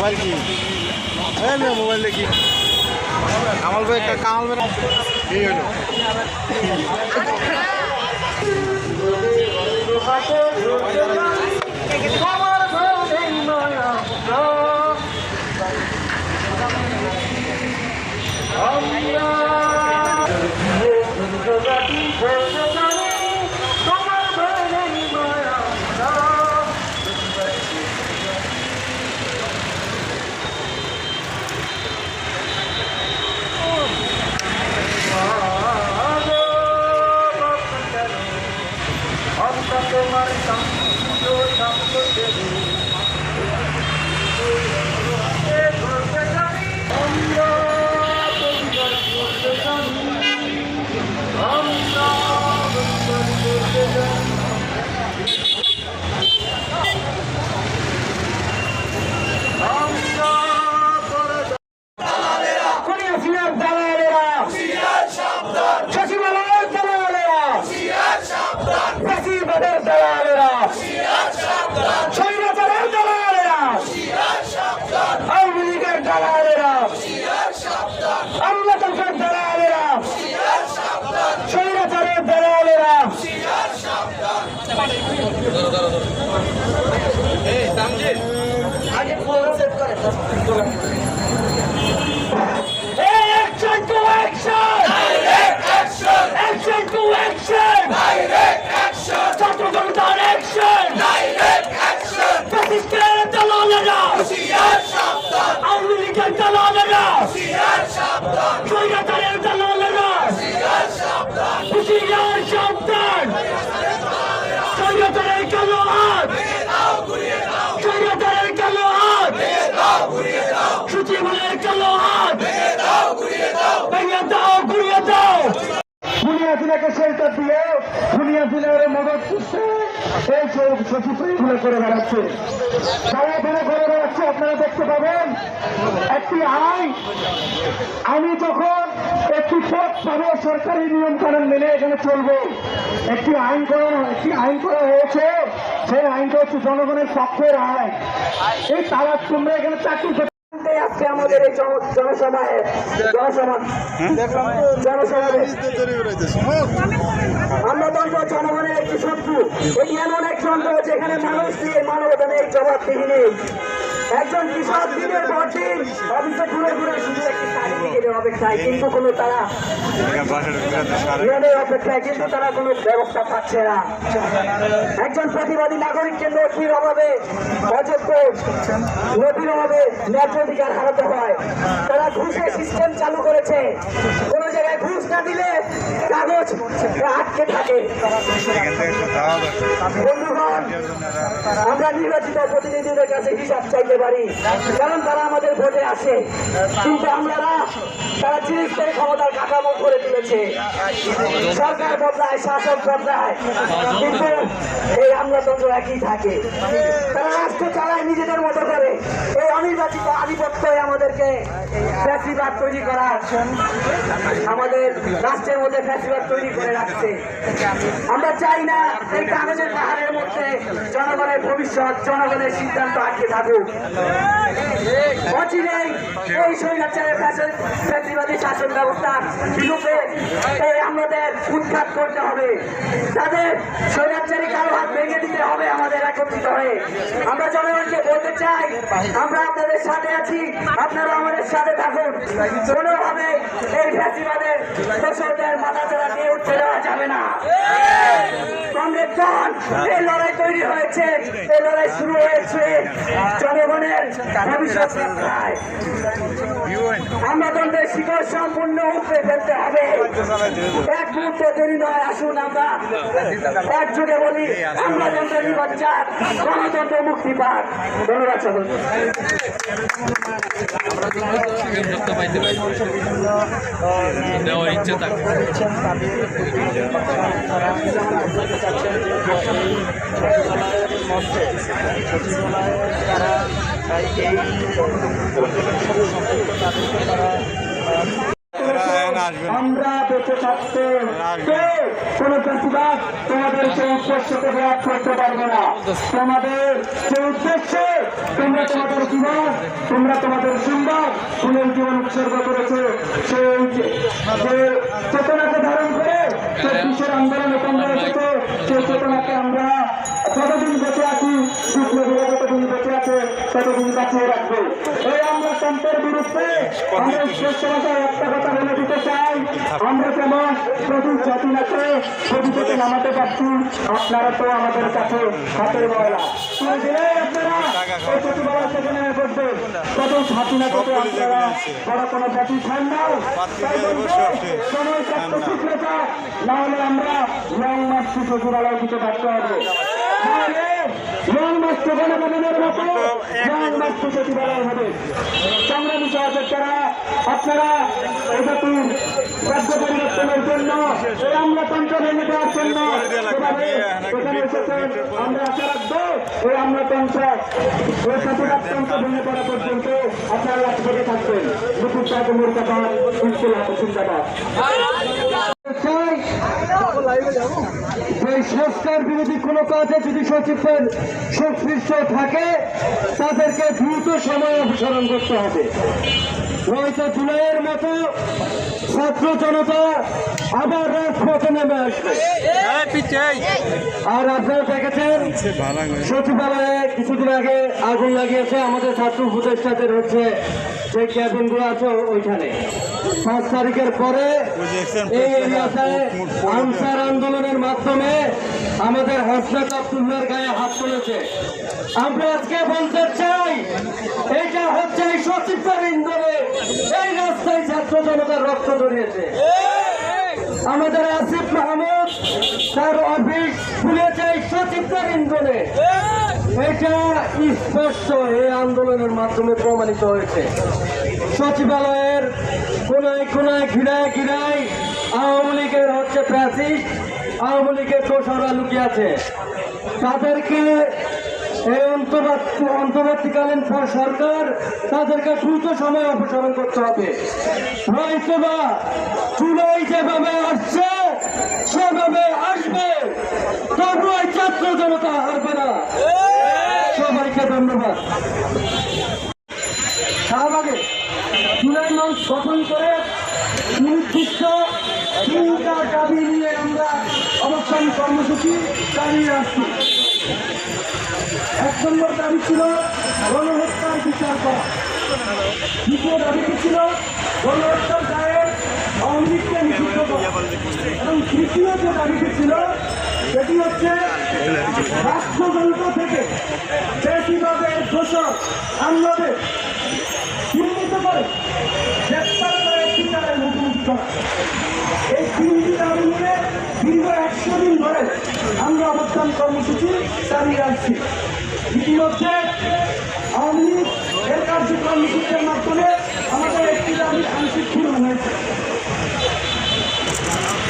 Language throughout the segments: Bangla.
মোবাইল কি? মোবাইল দেখি। কামাল ভাই একটা কামাল ভাই। হলো? খুনিয়াছিলাম দালালেরা সচিবালয়ের দালালেরা বেশিরভাগের দালালেরা স্বৈরাচারের দালালেরা আওয়ামী লীগের দালালেরা আমলাতন্ত্রের দালালেরা স্বৈরাচারের দালালেরা আগে পুরো সেট করে দুনিয়া দিনাকে শেল্টার দিয়ে, দুনিয়া দিনের মদত করছে এই সব সচিব এইগুলো করে বেড়াচ্ছে। তারা এখানে করে বেড়াচ্ছে, আপনারা দেখতে পাবেন, একটি আইন, আমি যখন একটি পথ পাবো, সরকারি নিয়ম কানুন মেনে এখানে চলবো। একটি আইন করা, একটি আইন করা হয়েছে, সেই আইনটা হচ্ছে জনগণের পক্ষের আইন। এই তারা তোমরা এখানে চাকরি করতে আজকে আমাদের এই জনসভায় জনসভা জনসভায় আমরা বলব জনগণের একটি শত্রু। এই এমন এক যন্ত্র যেখানে মানুষ দিয়ে মানবতা নেই জবাবদিহি নেই। একজন কৃষক দিনের পর দিন অফিসে ঘুরে ঘুরে শুধু একটি সার্টিফিকেটের অপেক্ষায়, কিন্তু কোনো তারা নিয়মের অপেক্ষায়, কিন্তু তারা কোনো ব্যবস্থা পাচ্ছে না। একজন প্রতিবাদী নাগরিককে নথির অভাবে, অযোগ্য নথির অভাবে ন্যায্য অধিকার হারাতে হয়। তারা ঘুষের সিস্টেম চালু করেছে। কোনো জায়গায় ঘুষ না দিলে কাগজ থাকে আমরা নির্বাচিত প্রতিনিধিদের কাছে হিসাব চাইতে পারি, কারণ তারা আমাদের ভোটে আসে। কিন্তু আমরা তারা জিনিস করে ক্ষমতার কাঠামো করে তুলেছে। সরকার বদলায়, শাসক বদলায়, কিন্তু এই আমলাতন্ত্র একই থাকে। তারা রাষ্ট্র চালায় নিজেদের মতো করে। এই অনির্বাচিত আধিপত্যই আমাদেরকে ফ্যাসিবাদ তৈরি করার, আমাদের রাষ্ট্রের মধ্যে ফ্যাসিবাদ তৈরি করে রাখছে। আমরা চাই না এই কাগজের পাহাড়ের মধ্যে জনগণের ভবিষ্যৎ, জনগণের সিদ্ধান্ত আটকে থাকুক। অচিরেই এই স্বৈরাচারের ফ্যাসিবাদী শাসন ব্যবস্থা বিরুদ্ধে এই আমাদের উৎখাত করতে হবে। তাদের স্বৈরাচারী কারও হাত ভেঙে দিতে হবে, আমাদের একত্রিত হয়ে। আমরা জনগণকে বলতে চাই, আমরা আপনাদের সাথে আছি, আপনারা আমাদের সাথে থাকুন। কোনোভাবে এই ফ্যাসিবাদের দোষরদের মাথা চারা দিয়ে উঠতে দেওয়া যাবে না। কংগ্রেস দল এই লড়াই তৈরি হয়েছে এই লড়াই শুরু হয়েছে। জনগণের ভবিষ্যৎ আমরা দণ্ডের শিকড় সম্পূর্ণ উপরে ফেলতে হবে। এক মুহূর্ত দেরি নয় আসুন আমরা একযোগে বলি আমরা দণ্ড নির্বাচার গণতন্ত্র মুক্তি পাক। ধন্যবাদ পারি দেওয়ার ইচ্ছে থাকে আমরা বেঁচে থাকতে কোন প্রতিবাদ করতে পারবে না। তোমাদের সেই উদ্দেশ্যে তোমরা তোমাদের জীবন, তোমরা তোমাদের সুন্দর ফুলের জীবন উৎসর্গ করেছে। সেই চেতনাকে ধারণ করে চব্বিশের আন্দোলনে তোমরা এসেছে। সেই চেতনাকে আমরা যতদিন বেঁচে আছি বিপ্লবীরা যতদিন বেঁচে আছে ততদিন বাঁচিয়ে রাখব? এই আমরা তন্ত্রের বিরুদ্ধে আমরা শ্রেষ্ঠ একটা কথা বলে দিতে চাই। আমরা যেমন প্রচুর জাতিনাকে থেকে নামাতে পারছি। আপনারা তো আমাদের কাছে হাতের ময়লা। কত আপনারা বড় কোনো জাতি ছাড় নাও যাক নাহলে আমরা লং মার্চ সচিবালয় দিতে থাকতে হবে। নাহলে লং মার্চ গণগণনের মতো মার্চ সচিবালয় হবে। সংগ্রামী সহযোদ্ধারা আপনারা জাতির রাজ্য পরিবর্তনের জন্য এই আমলাতন্ত্র ভেঙে দেওয়ার জন্য এখানে এসেছেন আমরা আশা রাখব। এই আমলাতন্ত্র এই স্বাধীনতন্ত্র ভেঙে পড়া থাকবেন। দুপুর চাকরি মুরকাবাদ ইনকুলাব জিন্দাবাদ চাই এই সংস্কার বিরোধী কোনো কাজে যদি সচিবের সংশ্লিষ্ট থাকে, তাদেরকে দ্রুত সময় অপসারণ করতে হবে। জুলাইয়ের মতো ছাত্র জনতা আবার রাজপথে নেমে আসবে। আর আপনারা দেখেছেন, সচিবালয়ে কিছুদিন আগে আগুন লাগিয়েছে আমাদের ছাত্র উপদেষ্টাদের হচ্ছে যে ক্যাবিনগুলো আছে ওইখানে। পাঁচ তারিখের পরে এই এলাকায় আনসার আন্দোলনের মাধ্যমে আমাদের হাসনাত আব্দুল্লার গায়ে হাত তুলেছে। আমরা আজকে বলতে চাই এইটা হচ্ছে এই সচিবের ইন্ধনে এই রাস্তায় ছাত্র জনতার রক্ত ধরিয়েছে আমাদের আসিফ মাহমুদ তার অফিস খুলেছে এই সচিবদের ইন্ধনে এটা স্পষ্ট এই আন্দোলনের মাধ্যমে প্রমাণিত হয়েছে। সচিবালয়ের কোনায় কোনায়, ঘিরায় ঘিরায় আওয়ামী লীগের হচ্ছে প্রাচীর আওয়ামী লীগের দোষরা লুকিয়ে আছে। তাদেরকে এই অন্তর্বর্তী অন্তর্বর্তীকালীন সরকার তাদেরকে দ্রুত সময় অপসারণ করতে হবে। হয়তো বা চুলাই যেভাবে আসছে, সেভাবে আসবে। তবু ছাত্র জনতা হারবে না। সবাইকে ধন্যবাদ। শাহবাগে জুলাই মাস গঠন করে নির্দিষ্ট তিনটা দাবি নিয়ে আমরা অবস্থান কর্মসূচি চালিয়ে আসছি। এক নম্বর দাবি ছিল গণহত্যার বিচার করা। দ্বিতীয় দাবিটি ছিল গণহত্যার দায়ে আওয়ামী লীগকে নিষিদ্ধ করা। এবং তৃতীয় যে দাবিটি ছিল, সেটি হচ্ছে রাষ্ট্রযন্ত্র থেকে বেশিরভাগের ঘোষক আমলাদের চিহ্নিত করে গ্রেপ্তার করে বিচারের মুখোমুখি এই তিনটি দাবি নিয়ে দীর্ঘ একশো দিন ধরে আমরা অবস্থান কর্মসূচি চালিয়ে আসছি ইতিমধ্যে আওয়ামী লীগ এর কার্যক্রম নিষিদ্ধের মাধ্যমে আমাদের একটি দাবি আংশিক পূরণ হয়েছে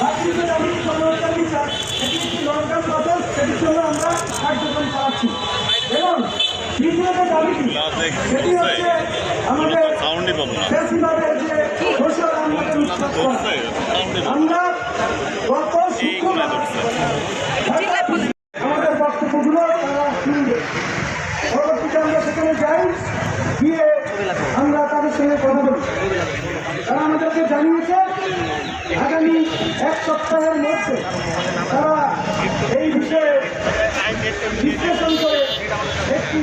বাকি যে দাবি গণহত্যার বিচার এটি একটি দরকার প্রসেস সেটির জন্য আমরা কার্যক্রম চালাচ্ছি। এবং দ্বিতীয় যে দাবিটি সেটি হচ্ছে আমাদের বেশিরভাগের যে ঘোষণা। আমরা গত শুক্রবার আমাদের বক্তব্যগুলো তারা শুনবে। পরবর্তীতে আমরা সেখানে যাই গিয়ে আমরা তাদের সঙ্গে কথা বলি। তারা আমাদেরকে জানিয়েছে আগামী এক সপ্তাহের মধ্যে তারা এই বিষয়ে বিশ্লেষণ করে একটি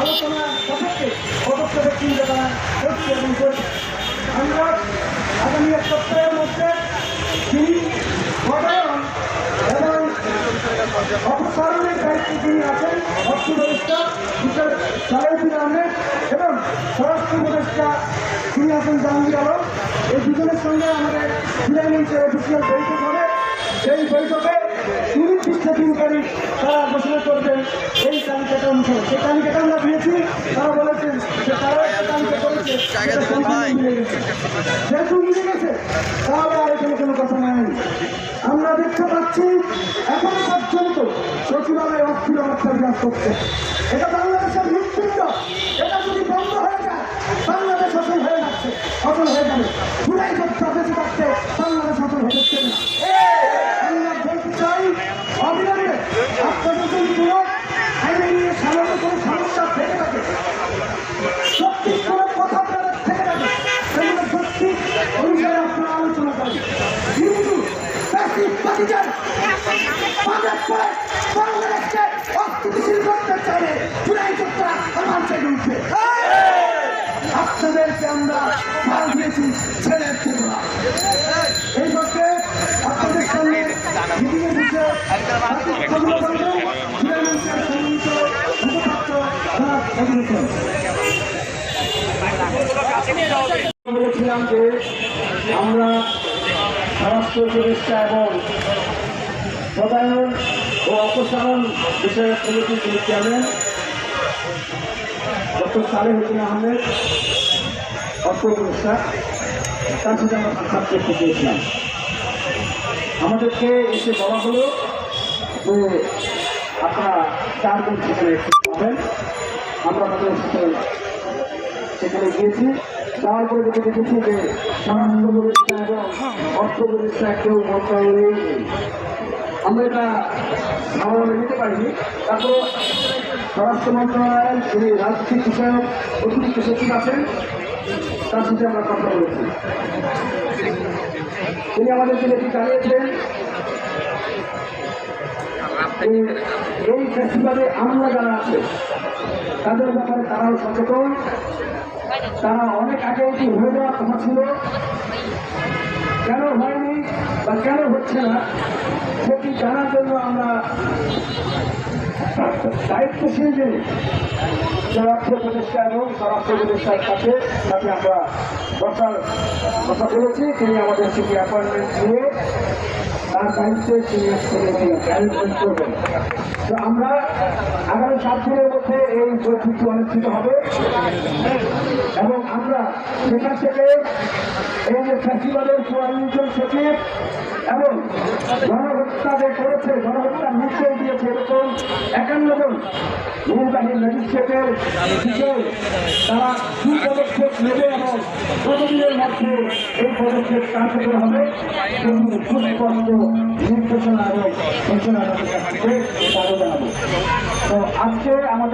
আলোচনা সাপেক্ষে পদক্ষেপের চিন্তা তারা করছে এবং করছে। আমরা আগামী এক সপ্তাহের মধ্যে তিনি গঠন এবং অপসারণের দায়িত্বে যিনি আছেন অর্থ উপদেষ্টা মিস্টার সালেউদ্দিন আহমেদ এবং স্বরাষ্ট্র উপদেষ্টা তিনি আছেন জাহাঙ্গীর আলম, এই দুজনের সঙ্গে আমাদের ফিনান্সের অফিসিয়াল বৈঠক হবে। সেই বৈঠকে সুনির্দিষ্ট তারা ঘোষণা করবেন এই তালিকাটা অনুসারে সেই তালিকাটা আমরা দিয়েছি তারা বলেছেন যে তারা একটা তালিকা করেছে যেহেতু মিলে গেছে তাহলে আর এখানে কোনো কথা নাই। আমরা দেখতে পাচ্ছি এখনও পর্যন্ত সচিবালয় অস্থির অবস্থা বিরাজ করছে। এটা বাংলাদেশের হৃৎপিণ্ড এটা যদি বন্ধ হয়ে যায় বাংলাদেশ অচল হয়ে যাচ্ছে অচল হয়ে যাবে। পুরাই যোদ্ধা করে চাবে পুরাই করতে আমার সাল দিয়েছি ছেড়ে দেবো আপনাদের সামনে মিটিংয়ে আমরা স্বরাষ্ট্র উপদেষ্টা এবং প্রদায়ন ও অপসারণ বিষয়ক কমিটির যিনি চেয়ারম্যান ডক্টর সালেহ হোসেন আহমেদ অর্থ উপদেষ্টা তার সাথে আমরা সাক্ষাৎ করতে চেয়েছিলাম। আমাদেরকে এসে বলা হলো যে আপনারা চারজন সেখানে আমরা তাদের সেখানে গিয়েছি। যাওয়ার পরে যেটা দেখেছি অর্থ উপদেষ্টা কেউ আমরা এটা ভালোভাবে পারিনি। তারপর স্বরাষ্ট্র মন্ত্রণালয়ের যিনি রাজনৈতিক বিষয়ক অতিরিক্ত সচিব তার সাথে আমরা কথা বলেছি। তিনি আমাদেরকে যেটি জানিয়েছেন? এই ফেস্টিভ্যালে আমরা যারা আছে তাদের ব্যাপারে তারাও সচেতন। তারা অনেক আগে এটি হয়ে যাওয়ার কথা ছিল। কেন হয়নি বা কেন হচ্ছে না, সেটি জানার জন্য আমরা দায়িত্বশীল যে স্বরাষ্ট্র প্রতিষ্ঠা এবং স্বরাষ্ট্র প্রতিষ্ঠার সাথে সাথে আমরা বসার কথা বলেছি। তিনি আমাদের সেটি অ্যাপয়েন্টমেন্ট দিয়ে তার দায়িত্বে তিনি ম্যানেজমেন্ট করবেন। তো আমরা আগামী সাত দিনের মধ্যে এই বৈঠকটি অনুষ্ঠিত হবে। এবং আমরা সেখান থেকে এই যে ফেস্টিভ্যালের চুয়াল্লিশজন সচিব এবং গণহত্যা যে করেছে গণহত্যার নির্দেশ দিয়েছে এরকম একান্ন জন নির্বাহী ম্যাজিস্ট্রেটের বিষয়ে তারা কি পদক্ষেপ নেবে এবং কতদিনের মধ্যে এই পদক্ষেপ কার্যকর হবে। সুস্পষ্ট নির্দেশনা এবং জানাব। তো আজকে আমাদের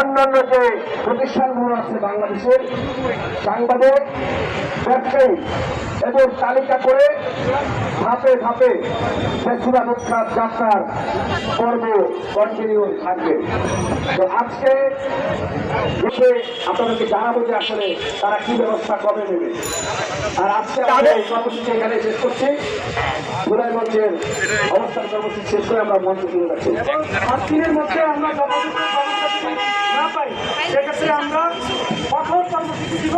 অন্যান্য যে প্রতিষ্ঠানগুলো আছে বাংলাদেশের, সাংবাদিক, ব্যবসায়ী, এদের তালিকা করে ধাপে ধাপে ফেস্টিভ্যাল উৎখাত যাত্রার পর্ব কন্টিনিউ থাকবে। তো আজকে এসে আপনাদেরকে জানাব যে আসলে তারা কি ব্যবস্থা কবে নেবে। আর আজকে এই কর্মসূচি এখানে শেষ করছি। জুলাই অবস্থান কর্মসূচি শেষ করে আমরা মঞ্চে যাচ্ছি। পাঁচ দিনের মধ্যে আমরা যথাযথ ব্যবস্থা যদি না পাই সেক্ষেত্রে আমরা কঠোর কর্মসূচি দিব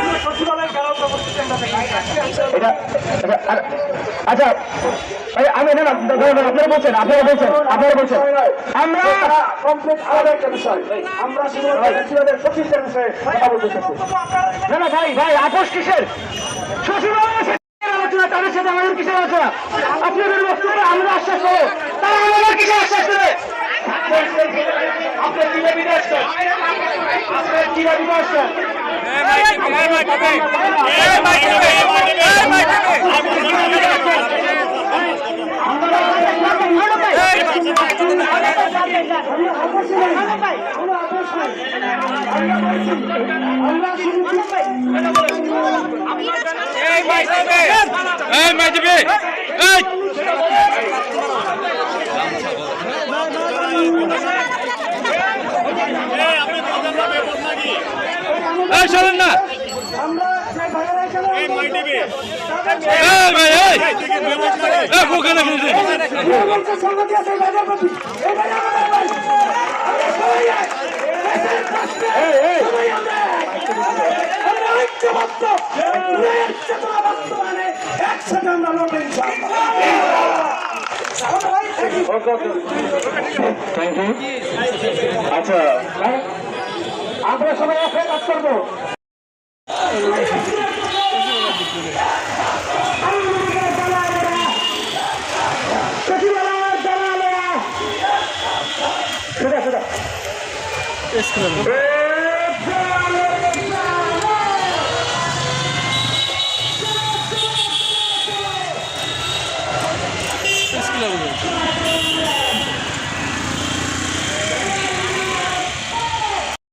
আমরা সচিবালয় গেলাও কর্মসূচি আমরা আচ্ছা আমি না আপনারা বলছেন আপনারা বলছেন আপনারা বলছেন। আমরা কমপ্লিট আলাদা একটা বিষয় আমরা শুধুমাত্র ফেস্টিভ্যালের সচিবদের বিষয়ে কথা বলতে চাচ্ছি না না ভাই ভাই আপোষ কিসের? সচিবালয় আলোচনা তাদের সাথে আমাদের কিসের আলোচনা? আপনাদের বক্তব্য আমরা আশ্বাস করব তারা আমাদের কিসের আশ্বাস দেবে? আপনার কীভাবে বিদেশ আপনার কীভাবে বিদেশ এই মাইদিবি এই এই শোনেন না। এই একসাথে আমরা লড়বো আচ্ছা আমরা সবাই একসাথে কাজ করব। সেটা সেটা